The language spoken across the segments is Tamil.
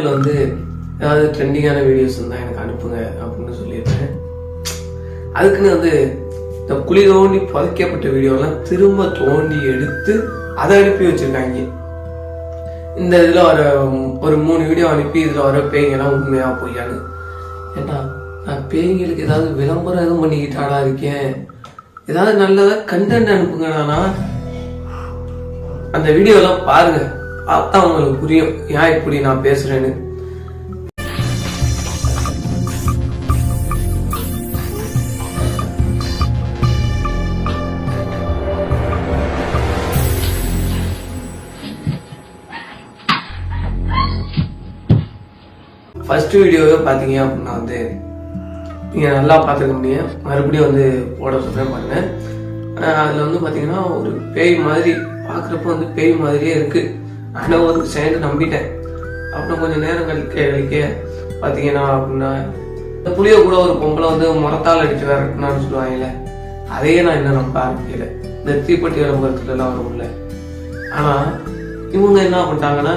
வீடியோவில் வந்து ஏதாவது ட்ரெண்டிங்கான வீடியோஸ் இருந்தால் எனக்கு அனுப்புங்க அப்படின்னு சொல்லியிருப்பேன் அதுக்குன்னு வந்து இந்த குழி தோண்டி புதைக்கப்பட்ட வீடியோலாம் திரும்ப தோண்டி எடுத்து அதை அனுப்பி வச்சிருக்காங்க. இந்த இதில் வர ஒரு மூணு வீடியோ அனுப்பி இதில் வர பேய்ங்கெல்லாம் உண்மையாக பொய்யான்னு. ஏன்னா நான் பேய்ங்களுக்கு ஏதாவது விளம்பரம் எதுவும் பண்ணிக்கிட்டாடா இருக்கேன். ஏதாவது நல்லதா கண்டென்ட் அனுப்புங்கடானா அந்த வீடியோலாம் பாருங்க. அதான் உங்களுக்கு புரியும். ஏன் இப்படி நான் பேசுறேன்னு? ஃபர்ஸ்ட் வீடியோவே பார்த்தீங்க அப்படின்னா வந்து நீங்கள் நல்லா பார்த்துக்க முடியும். மறுபடியும் வந்து போட சொல்கிறேன் பாருங்கள் அதில் வந்து பார்த்தீங்கன்னா ஒரு பேய் மாதிரி பார்க்குறப்ப வந்து பேய் மாதிரியே இருக்குது ஆனால் ஒரு சேர்ந்து நம்பிட்டேன். அப்புறம் கொஞ்சம் நேரம் கழிக்க கழிக்க பார்த்தீங்கன்னா அப்படின்னா இந்த புளிய கூட ஒரு பொம்பளை வந்து முறத்தால் அடிச்சு விரட்டினான்னு சொல்லுவாங்கல்ல அதையே நான் இன்னும் நம்ப ஆரம்பிக்கல. இந்த தீப்பெட்டி விளம்பரத்துலலாம் வரும்ல ஆனால் இவங்க என்ன பண்ணிட்டாங்கன்னா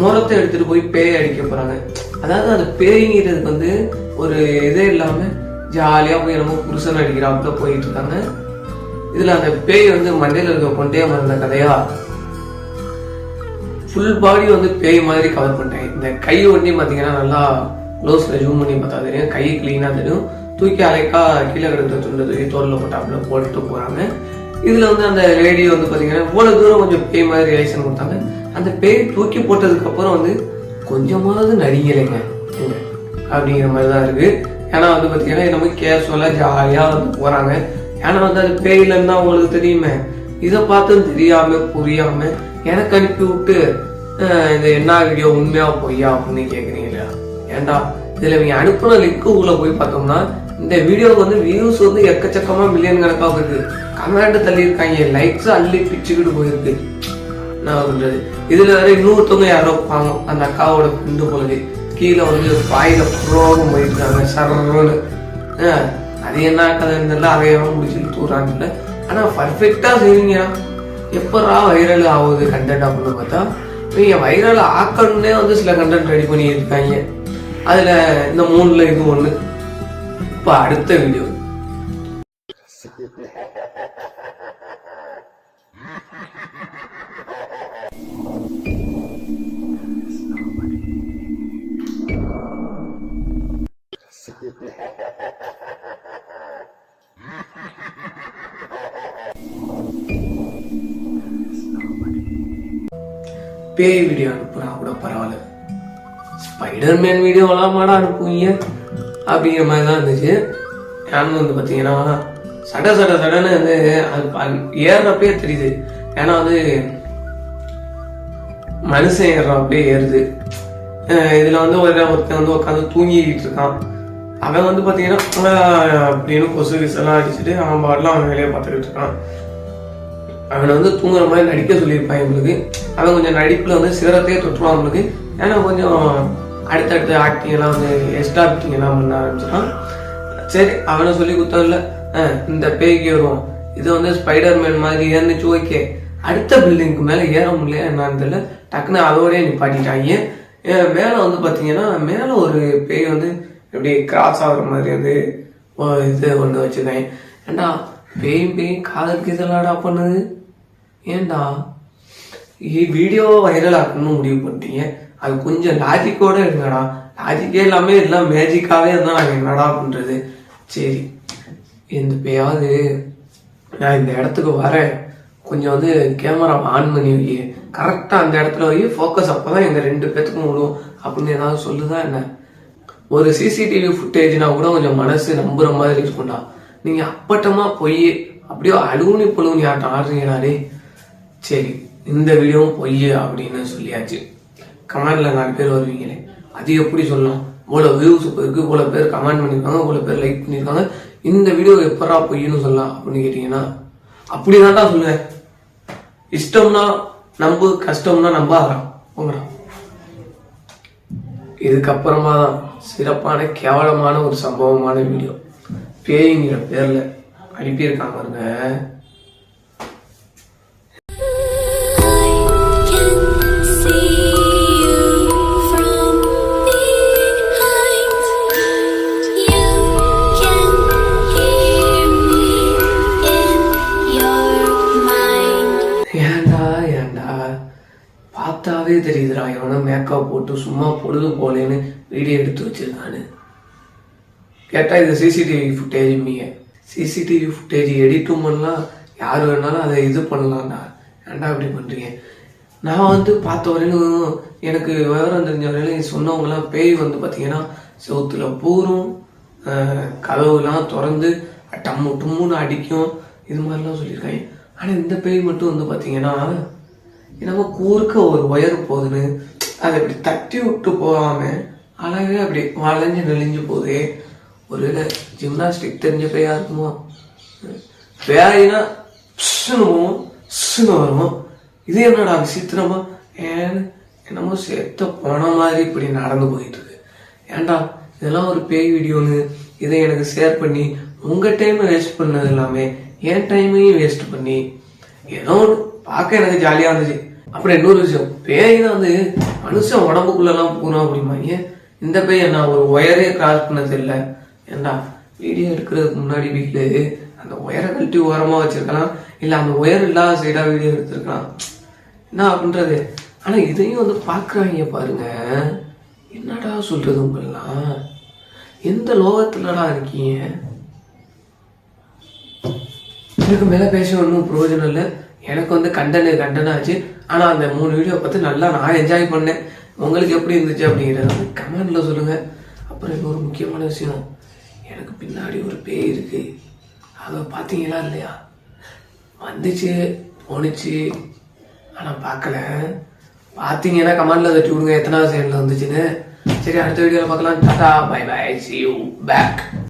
முரத்தை எடுத்துட்டு போய் பேய் அடிக்க போறாங்க. அதாவது அந்த பேய்ங்கிறதுக்கு வந்து ஒரு இதே இல்லாம ஜாலியா போய் நம்ம புருஷன் அடிக்கிறாப்புல போயிட்டு இருக்காங்க. இதுல அந்த பேய் வந்து மண்டையில இருக்க கொண்டே மறந்த கதையா ஃபுல் பாடி வந்து பேய் மாதிரி கவர் பண்ணிட்டேன். இந்த கை ஒண்டி பார்த்தீங்கன்னா நல்லா க்ளோஸில் ஜூம் பண்ணி பார்த்தா தெரியும். கை க்ளீனாக தெரியும். தூக்கி அலைக்கா கீழே கிடந்த துண்டு தூக்கி தோரில் போட்டாப்புல போட்டுட்டு போகிறாங்க இதில் வந்து அந்த லேடி வந்து பார்த்தீங்கன்னா இவ்வளோ தூரம் கொஞ்சம் பேய் மாதிரி ரியாக்ஷன் கொடுத்தாங்க. அந்த பேய் தூக்கி போட்டதுக்கப்புறம் வந்து கொஞ்சமாவது நடிகலைங்க அப்படிங்கிற மாதிரி தான் இருக்குது ஏன்னா வந்து பார்த்தீங்கன்னா நம்ம கேஷுவலாக ஜாலியாக வந்து போகிறாங்க ஏன்னா வந்து அது பேய் இல்லைன்னு தான் உங்களுக்கு தெரியுமே. இதை பார்த்தும் தெரியாம புரியாம எனக்கு அனுப்பி விட்டு இந்த என்ன வீடியோ உண்மையா பொய்யா அப்படின்னு கேக்குறீங்களா ஏண்டா? இதுல நீங்க அனுப்புன லிங்க் உள்ள போய் பார்த்தோம்னா இந்த வீடியோவுக்கு வந்து வியூஸ் வந்து எக்கச்சக்கமா மில்லியன் கணக்கா இருக்கு. கமெண்ட் தள்ளியிருக்காங்க. லைக்ஸ் அள்ளி பிச்சுக்கிட்டு போயிருக்கு. என்ன பண்றது இதுல வேற இன்னொருத்தவங்க யாரோ பாங்க அந்த அக்காவோட பிண்டு பொழுது கீழே வந்து பாயில புரோகம் போயிருக்காங்க. சரன்னு. அது என்ன கதைன்னு தெரியல. அதையெல்லாம் முடிச்சுட்டு தூரான்னு ஆனா பர்ஃபெக்டாக செய்வீங்கடா எப்படா வைரல் ஆகுது கண்டென்ட் அப்படின்னு பார்த்தா நீங்க வைரல் ஆக்கணும்னே வந்து சில கண்டென்ட் ரெடி பண்ணி இருக்காங்க அதுல இந்த மூணில் இது ஒண்ணு. இப்ப அடுத்த வீடியோ பேய் வீடியோ அனுப்புனா கூட பரவாயில்ல. ஸ்பைடர்மேன் வீடியோலாம் மாடா அனுப்புவீங்க. அப்படிங்கிற மாதிரி தான் இருந்துச்சு. ஏன்னு வந்து பார்த்தீங்கன்னா சட சட சடன்னு வந்து அது ஏறுறப்பே தெரியுது. ஏன்னா வந்து மனுஷன் ஏறுறப்பே ஏறுது. இதில் இதுல வந்து ஒரு ஒருத்தன் வந்து உட்காந்து தூங்கிக்கிட்டு இருக்கான். அவன் வந்து பார்த்தீங்கன்னா அப்படின்னு கொசு கிசெல்லாம் அடிச்சுட்டு அவன் பாடலாம் அவன் வேலையை பார்த்துக்கிட்டு இருக்கான். அவனை வந்து தூங்குற மாதிரி நடிக்க சொல்லியிருப்பான் இவங்களுக்கு அவன் கொஞ்சம் நடிப்புல வந்து சிகரத்தையே தொற்றுவான் அவங்களுக்கு ஏன்னா கொஞ்சம் அடுத்தடுத்த ஆக்டிங் எல்லாம் வந்து எக்ஸ்ட்ரா ஆக்டிங் எல்லாம் பண்ண ஆரம்பிச்சிட்டான். சரி அவனை சொல்லி கொடுத்ததில்ல இந்த பேய்க்கு வரும் இது வந்து ஸ்பைடர் மேன் மாதிரி இருந்துச்சு ஓகே. அடுத்த பில்டிங்க்கு மேலே ஏற முடியல என்னன்னு தெரியல. டக்குன்னு அதோடய நிப்பாட்டிட்டாங்க அஹ் மேலே வந்து பார்த்தீங்கன்னா மேலே ஒரு பேய் வந்து இப்படி கிராஸ் ஆகுற மாதிரி வந்து இது ஒன்று வச்சிருக்காங்க ஏண்டா பேயும் பேயும் காதல் கீதலாடா பண்ணுது? ஏண்டா வீடியோ வைரல் ஆக்கணும்னு முடிவு பண்ணிட்டீங்க. அது கொஞ்சம் லாஜிக்கோட இருங்கடா. லாஜிக்கே எல்லாமே எல்லாம் மேஜிக்காகவே இருந்தா நாங்கள் என்னடா பண்ணுறது சரி. இந்த பேயாவது நான் இந்த இடத்துக்கு வரேன். கொஞ்சம் வந்து கேமரா ஆன் பண்ணி வை கரெக்டாக அந்த இடத்துல வை ஃபோக்கஸ் அப்போ தான் எங்கள் ரெண்டு பேத்துக்கும் விடும் அப்படின்னு ஏதாவது சொல்லுதா என்ன? ஒரு சிசிடிவி ஃபுட்டேஜ்னா கூட கொஞ்சம் மனசு நம்புற மாதிரி இருக்கும்டா. நீங்கள் அப்பட்டமாக போய் அப்படியே அழுகுனி புழுகுனி ஆட்டம் ஆடுறீங்கனாலே சரி இந்த வீடியோவும் பொய் அப்படின்னு சொல்லியாச்சு. கமெண்ட்ல நாலு பேர் வருவீங்களே அது எப்படி சொல்லலாம் இவ்வளோ வியூஸ் இருக்கு இவ்வளோ பேர் கமெண்ட் பண்ணியிருக்காங்க இவ்வளோ பேர் லைக் பண்ணியிருக்காங்க இந்த வீடியோ எப்பரா பொய்ன்னு சொல்லலாம் அப்படின்னு கேட்டீங்கன்னா அப்படிதான்டா சொல்லுவேன். இஷ்டம்னா நம்பு கஷ்டம்னா நம்பாதான் போங்கடா. இதுக்கப்புறமா தான் சிறப்பான கேவலமான ஒரு சம்பவமான வீடியோ பேய்ங்கிற பேரில் அனுப்பியிருக்காங்க பாருங்க. நல்லாவே தெரியுதுடா. எவனோ மேக்கப் போட்டு சும்மா பொழுது போலேன்னு வீடியோ எடுத்து வச்சிருக்கானு. கேட்டால் இது சிசிடிவி ஃபுட்டேஜ் மீங்க சிசிடிவி ஃபுட்டேஜ் எடிட்டும் பண்ணலாம் யார் வேணாலும் அதை இது பண்ணலாம்டா. ஏன்டா இப்படி பண்ணுறீங்க நான் வந்து பார்த்த வரையிலும் எனக்கு விவரம் தெரிஞ்ச வரையிலும் சொன்னவங்கலாம் பேய் வந்து பார்த்தீங்கன்னா செவுத்துல பூரும் கதவுலாம் திறந்து டம்மு டும்முன்னு அடிக்கும். இது மாதிரிலாம் சொல்லியிருக்காங்க. ஆனால் இந்த பேய் மட்டும் வந்து பார்த்தீங்கன்னா என்னமோ கூர்க்க ஒரு ஒயர் போகுதுன்னு. அதை இப்படி தட்டி விட்டு போகாம அழகே அப்படி வளைஞ்சு நெளிஞ்சு போகுதே. ஒரு ஜிம்னாஸ்டிக் தெரிஞ்ச பையா இருக்குமோ? பேயினா ப்ஸ்ன்னு போகும்? வரும்? இது என்னடா விசித்திரமா? ஏன்னு என்னமோ செத்த போன மாதிரி இப்படி நடந்து போயிட்டு இருக்கு ஏன்டா இதெல்லாம் ஒரு பேய் வீடியோன்னு இதை எனக்கு ஷேர் பண்ணி உங்க டைம் வேஸ்ட் பண்ணது எல்லாமே என் டைமையும் வேஸ்ட் பண்ணி ஏதோ ஒன்று பார்க்க எனக்கு ஜாலியா இருந்துச்சு. அப்புறம் இன்னொரு விஷயம் பேய் தான் வந்து மனுஷன் உடம்புக்குள்ளெல்லாம் பூரா அப்படிமாங்க இந்த பேய் என்ன ஒரு ஒயரே கிராஸ் பண்ணது இல்லை. ஏண்டா வீடியோ எடுக்கிறதுக்கு முன்னாடி வீட்டில் அந்த ஒயரை கழட்டி ஓரமாக வச்சிருக்கலாம். இல்லை அந்த ஒயர் இல்லாத சைடாக வீடியோ எடுத்திருக்கலாம். என்ன அப்படின்றது ஆனால் இதையும் வந்து பார்க்குறாங்க பாருங்க. என்னடா சொல்றது உங்களெல்லாம்? எந்த லோகத்துலடா இருக்கீங்க? இதுக்கு மேலே பேச ஒன்றும் பிரயோஜனம் இல்லை. எனக்கு வந்து கண்டன கண்டனாச்சு ஆனால் அந்த மூணு வீடியோ பார்த்து நல்லா நான் என்ஜாய் பண்ணேன். உங்களுக்கு எப்படி இருந்துச்சு அப்படிங்கிறத வந்து கமெண்ட்ல சொல்லுங்க. அப்புறம் இன்னொரு முக்கியமான விஷயம். எனக்கு பின்னாடி ஒரு பேய் இருக்கு. அதை பார்த்தீங்களா இல்லையா? வந்துச்சு போணுச்சு. ஆனால் பார்க்கல. பார்த்தீங்கன்னா கமெண்ட்ல தட்டி விடுங்க. எத்தனாவது சைடில் வந்துச்சுன்னு. சரி அடுத்த வீடியோவில் பார்க்கலாம். Tata bye bye see you back